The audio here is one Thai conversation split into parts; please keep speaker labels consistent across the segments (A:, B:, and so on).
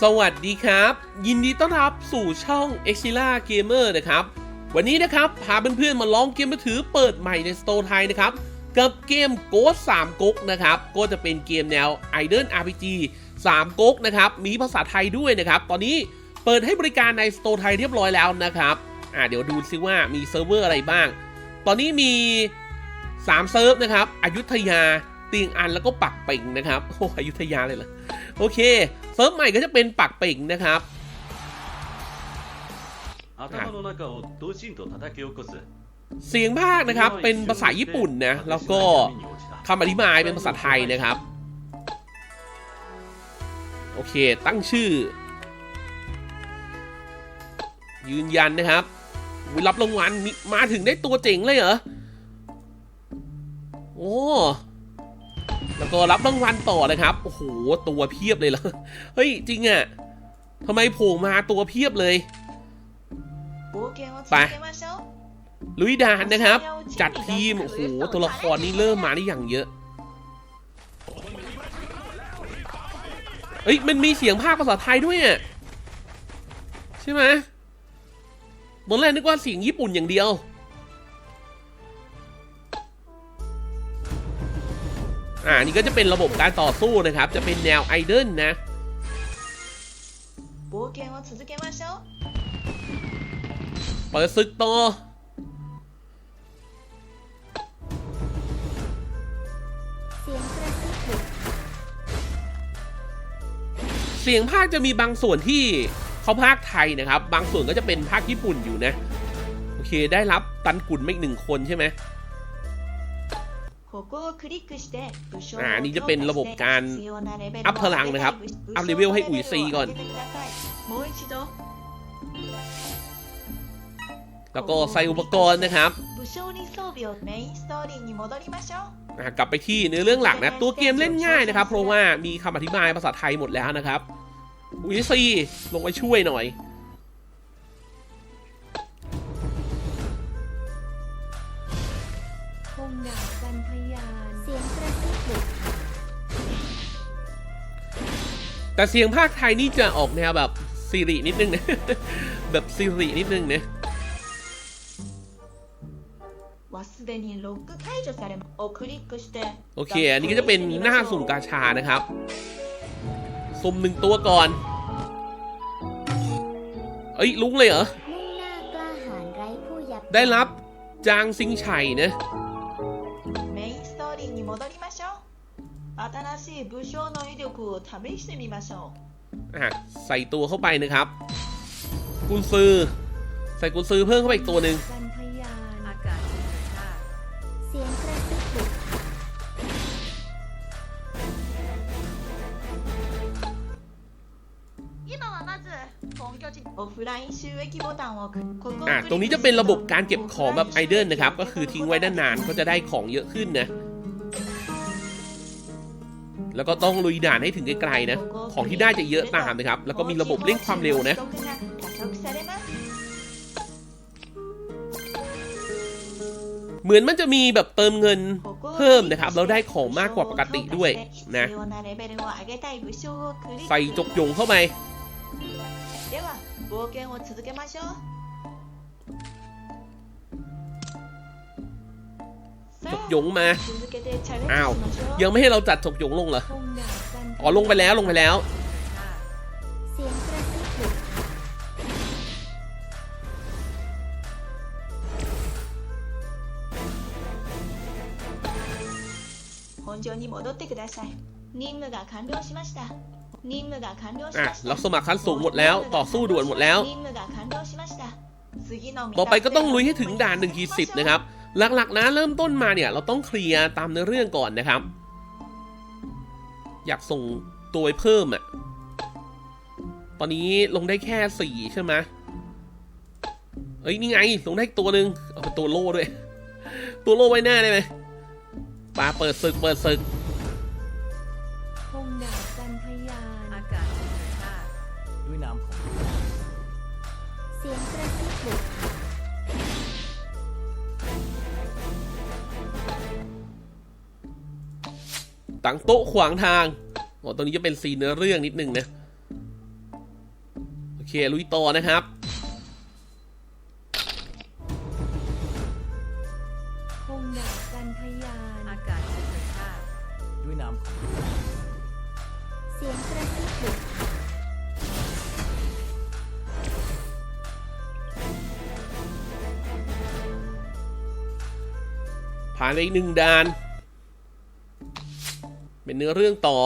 A: สวัสดีครับ ยินดีต้อนรับสู่ช่อง e x i l a Gamer นะครับ วันนี้นะครับ พาเพื่อนๆมาลองเกมมือถือเปิดใหม่ในสโตร์ไทยนะครับ กับเกม Ghost 3ก๊กนะครับ ก็จะเป็นเกมแนว i d e n RPG 3ก๊กนะครับ มีภาษาไทยด้วยนะครับ ตอนนี้เปิดให้บริการในสโตร์ไทยเรียบร้อยแล้วนะครับอ่าเดี๋ยวดูซิว่ามีเซิร์ฟเวอร์อะไรบ้าง ตอนนี้มี3เซิร์ฟนะครับอยุธยาเตียงอันแล้วก็ปักเป่งนะครับโอ้อยุธยาเลยเหรอโอเค เซิร์ฟใหม่ก็จะเป็นปักปิ่งนะครับเสียงภาคนะครับเป็นภาษาญี่ปุ่นนะแล้วก็คำอธิบายเป็นภาษาไทยนะครับ โอเคตั้งชื่อ ยืนยันนะครับรับรางวัลมาถึงได้ตัวเจ๋งเลยเหรอ โอ้ แล้วก็รับรางวัลต่อเลยครับ โอ้โห ตัวเพียบเลยเหรอ เฮ้ย จริงอะ่ะทำไมโผล่มาตัวเพียบเลย
B: ไป
A: ลุยดานนะครับ จัดทีม โอ้โห ตัวละครนี่เริ่มมาได้อย่างเยอะ เฮ้ย มันมีเสียงภาคภาษาไทยด้วยอะ ใช่ไหมตอนแรกนึกว่าเสียงญี่ปุ่นอย่างเดียว อ่านี่ก็จะเป็นระบบการต่อสู้นะครับ จะเป็นแนวไอดอลนะเปิดศึกต่อ
C: เสียง
A: ภาคจะมีบางส่วนที่เขาภาคไทยนะครับ บางส่วนก็จะเป็นภาคญี่ปุ่นอยู่นะ โอเค ได้รับตันกุนไม่หนึ่งคนใช่ไหม อ่านี่จะเป็นระบบการอัพพลังนะครับ อัพเลเวลให้อุ๋ยซีก่อน แล้วก็ใส่อุปกรณ์นะครับกลับไปที่เนื้อเรื่องหลักนะ ตัวเกมเล่นง่ายนะครับ เพราะว่ามีคำอธิบายภาษาไทยหมดแล้วนะครับ อุ๋ยซีลงไปช่วยหน่อย
C: งา นทยาน เสียงกระซิบ
A: แต่เสียงภาคไทยนี่จะออกแนวแบบซีรีนิดนึงนะ แบบซีรีนิดนึงนะโอเค อันนี้ก็จะเป็นหน้าสุ่มกาชานะครับ สุ่มหนึ่งตัวก่อน เอ้ยลุงเลยเหรอ
C: ได้
A: รับจางซิงไฉนะ
B: 新しい武将の威力を試してみましょう
A: อ่ะ ใส่ตัวเข้าไปนะครับ กุนซือ ใส่กุนซือเพิ่มเข้าไปอีกตัวหนึ่ง
C: กันทยาน
B: อากาศธรรมชาติ
C: เสียงกระซิบบุก
B: 今はまず本拠地オフライン収益ボタンをここを
A: อ่ะ
B: クリック
A: ตรงนี้จะเป็นระบบการเก็บของแบบไอเดิลนะครับ ก็คือทิ้งไว้นานๆก็จะได้ของเยอะขึ้นนะ แล้วก็ต้องลุยด่านให้ถึงไกลๆนะ ของที่ได้จะเยอะตามนะครับ แล้วก็มีระบบเร่งความเร็วนะเหมือนมันจะมีแบบเติมเงินเพิ่มนะครับแล้วได้ของมากกว่าปกติด้วยนะใส่จกยงเข้าไป
B: では冒険を続けましょう
A: จกยงมา
B: 続けてチャレンジ
A: อ้าว
B: しましょう
A: ยังไม่ให้เราจัดจกยงลงเหรอ
C: คงดาบกันทยาน
A: อ๋อ ลงไปแล้วลงไปแล้ว
C: เสียงกระซิบบุก
B: 本場に戻ってください任務が完了しました任務が完了し
A: อ่ะ
B: ました
A: เราสมัครขั้นสูงหมดแล้ว ต่อสู้ด่วนหมดแล้ว
B: 任務が完了しました次の
A: ต่อไปก็ต้องลุยให้ถึงด่าน1ขีดสินะครับ หลักๆนะเริ่มต้นมาเนี่ย เราต้องเคลียร์ตามเนื้อเรื่องก่อนนะครับ อยากส่งตัวไปเพิ่มอะ่ะตอนนี้ลงได้แค่สี่ใช่ไหมเอ้ยนี่ไงลงได้อีกตัวหนึ่งเอาเป็นตัวโล่ด้วย ตัวโล่ไว้หน้าได้ไหมปาเปิดศึกเปิดศึก
C: คงดาบกันทยาน
B: อากาศธรรมชาติ
D: ด้วยน้ำของ
C: เสียงกระซิบบุก
A: ตั้งโต๊ะขวางทางอ๋อตรงนี้จะเป็นซีนเนื้อเรื่องนิดนึงนะเคลุยต่อนะครับ
C: คงดาบจันทยาน
E: อากาศธรรมชาติ
D: ด้วยน้ำของ
C: เสียงกระซิบปลุก
A: ผ่านไปอีกหนึ่งด่าน เป็นเนื้อเรื่องต่อ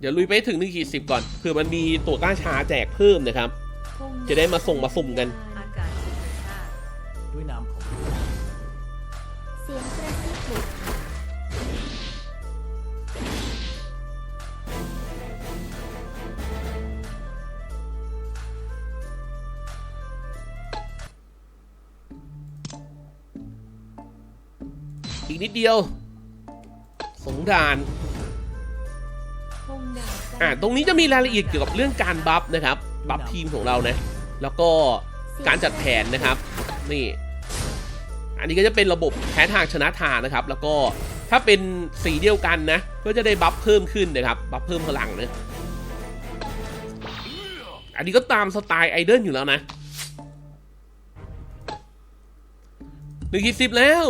A: เดี๋ยวลุยไปให้ถึงหนึ่งขีดสิบก่อนเผื่อมันมีตัวกล้าชาแจกเพิ่มนะครับ
C: คง
A: จะได้มาส่งมาสุ่มกัน อีกนิดเดียว สงด่าน
C: คงดาบจัน
A: อ่าตรงนี้จะมีรายละเอียดเกี่ยวกับเรื่องการบัฟนะครับ บัฟทีมของเรานะ แล้วก็การจัดแผนนะครับ นี่ อันนี้ก็จะเป็นระบบแพ้ทางชนะทางนะครับ แล้วก็ถ้าเป็นสีเดียวกันนะ ก็จะได้บัฟเพิ่มขึ้นนะครับ บัฟเพิ่มพลังนะอันนี้ก็ตามสไตล์ไอเดนอยู่แล้วนะหนึ่งขีดสิบแล้ว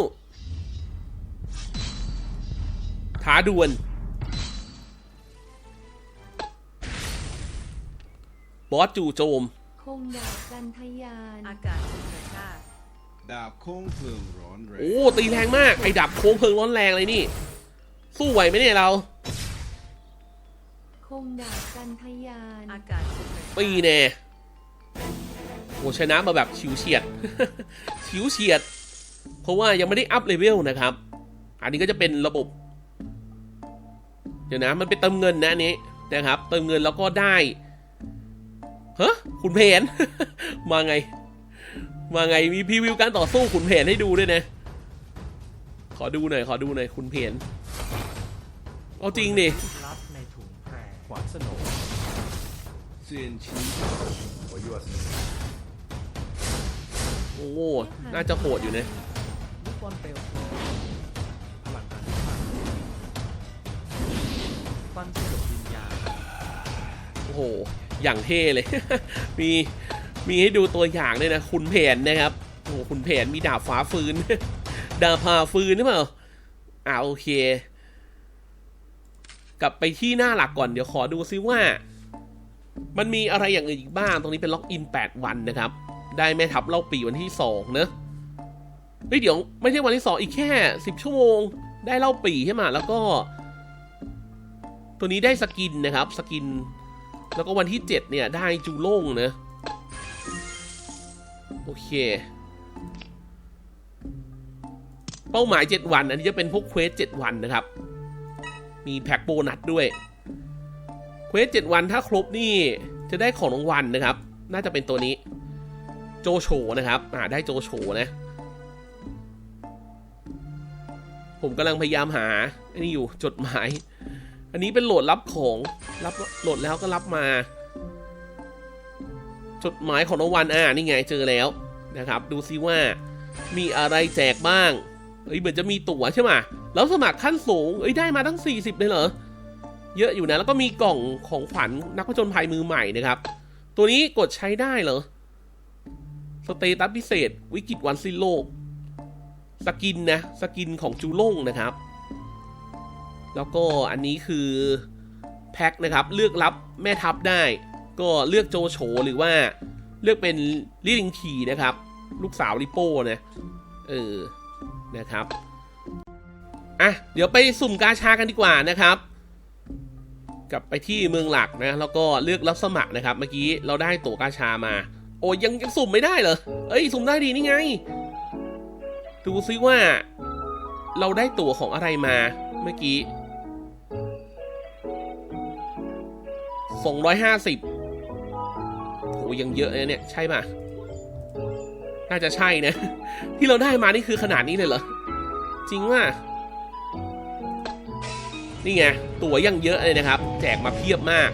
A: าดวลบอสจู่โจม
C: คงดาบจันทยาน
E: อากาศธรรมชาติ
F: ดาบโค้งเพลิงร้อนแรง
A: โอ้ตีแรงมากไอ้ดับโค้งเพลิงร้อนแรงเลยนี่ สู้ไหวไหมเนี่ยเรา
C: คงดาบจันทยาน
E: อากาศธรรมชาติ
A: ปีแน่โอ้ชนะมาแบบฉิวเฉียดฉิวเฉียด เพราะว่ายังไม่ได้อัพเลเวลนะครับ อันนี้ก็จะเป็นระบบ เดี๋ยวนะ มันเป็นเติมเงินนะอันนี้นะครับ เติมเงินแล้วก็ได้เฮ้ขุนเพน มาไง มาไงมีพรีวิวการต่อสู้ขุนเพนให้ดูด้วยนะ ขอดูหน่อยขอดูหน่อยขุนเพนเอาจริงดิ
D: ลับในถุงแพรขวานสโนว์
F: เซียนชี้
A: โอ้ น่าจะโหดอยู่นะ
D: ฟันสยบวิญญาณ
A: โอ้โห อย่างเท่เลย มีมีให้ดูตัวอย่างด้วยนะคุณเพนนะครับโอ้โหคุณเพนมีดาบฟ้าฟืนดาบผ่าฟืนหรือเปล่าอ่าโอเค กลับไปที่หน้าหลักก่อนเดี๋ยวขอดูซิว่า มันมีอะไรอย่างอื่นอีกบ้าง ตรงนี้เป็นล็อกอิน 8 วันนะครับ ได้แม่ทัพเล่าปีวันที่ 2 เนอะเฮ้ยเดี๋ยวไม่ใช่วันที่ 2 อีกแค่ 10 ชั่วโมง ได้เล่าปีใช่ไหมแล้วก็ ตัวนี้ได้สกินนะครับสกิน แล้วก็วันที่ 7 เนี่ย ได้จูโล่งนะโอเค เป้าหมาย 7 วัน อันนี้จะเป็นพวกเควส7วันนะครับ มีแพ็กโบนัสด้วยเควส7วันถ้าครบนี่จะได้ของรางวัลนะครับ น่าจะเป็นตัวนี้ โจโฉนะครับอ่าได้โจโฉนะผมกำลังพยายามหาอันนี้อยู่จดหมาย อันนี้เป็นโหลดรับของ รับโหลดแล้วก็รับมา จดหมายของรางวัลอ่านี่ไงเจอแล้วนะครับ ดูซิว่ามีอะไรแจกบ้างเอ้ยเหมือนจะมีตั๋วใช่ไหมแล้วสมัครขั้นสูงเอ้ยได้มาทั้ง 40 เลยเหรอ เยอะอยู่นะ แล้วก็มีกล่องของขวัญนักผจญภัยมือใหม่นะครับ ตัวนี้กดใช้ได้เหรอ สเตตัสพิเศษ วิกฤตวันสิ้นโลก สกินนะ สกินของจูล่งนะครับ แล้วก็อันนี้คือแพ็คนะครับเลือกรับแม่ทัพได้ ก็เลือกโจโฉหรือว่าเลือกเป็นลิลิงคีนะครับ ลูกสาวลิโป้นะเออนะครับอะเดี๋ยวไปสุ่มกาชากันดีกว่านะครับ กลับไปที่เมืองหลักนะแล้วก็เลือกรับสมัครนะครับ เมื่อกี้เราได้ตั๋วกาชามา โอ้ยยังยังสุ่มไม่ได้เหรอเอ้ยสุ่มได้ดีนี่ไง ดูซิว่า เราได้ตั๋วของอะไรมาเมื่อกี้ สองร้อยห้าสิบโหยังเยอะเลยเนี่ย ใช่ป่ะ น่าจะใช่นะ ที่เราได้มานี่คือขนาดนี้เลยเหรอ จริงว่า นี่ไง ตั๋วยังเยอะเลยนะครับ แจกมาเพียบมาก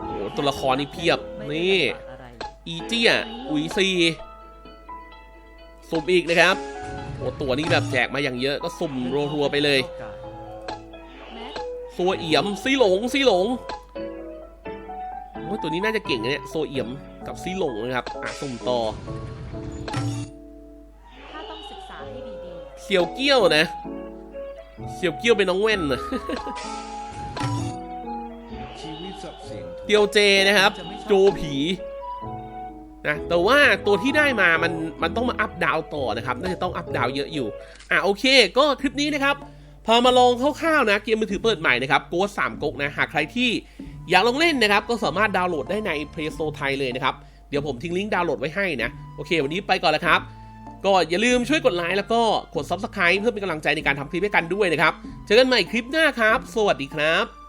A: โอ้ตัวละครนี่เพียบ นี่
E: อี
A: เจียอุยซีสุ่มอีกนะครับโอ้ตัวนี้แบบแจกมาอย่างเยอะก็สุ่มรัวๆไปเลย
C: แม็ก
A: โซเอี่ยมซีหลงซีหลงโอ้ยตัวนี้น่าจะเก่งนะเนี่ยโซเอี่ยมกับซีหลงนะครับอะสุ่มต่อ
E: ถ้าต้องศึกษาให้ดี
A: เสี่ยวเกี้ยวนะเสี่ยวเกี้ยวเป็นน้องเว่นนะ
F: ชีวิตทรัพย์สิน
A: เตียวเจนะครับ โจผีนะแต่ว่าตัวที่ได้มามันมันต้องมาอัพดาวต่อนะครับน่าจะต้องอัพดาวเยอะอยู่ อะโอเค ก็คลิปนี้นะครับ พอมาลองคร่าวๆนะเกมมือถือเปิดใหม่นะครับโกสามก๊กนะหากใครที่อยากลองเล่นนะครับ ก็สามารถดาวน์โหลดได้ใน Play Store ไทยเลยนะครับ เดี๋ยวผมทิ้งลิงก์ดาวน์โหลดไว้ให้นะ โอเค วันนี้ไปก่อนแล้วครับ ก็อย่าลืมช่วยกดไลค์แล้วก็กด Subscribe เพื่อเป็นกำลังใจในการทำคลิปให้กันด้วยนะครับ เจอกันใหม่คลิปหน้าครับ สวัสดีครับ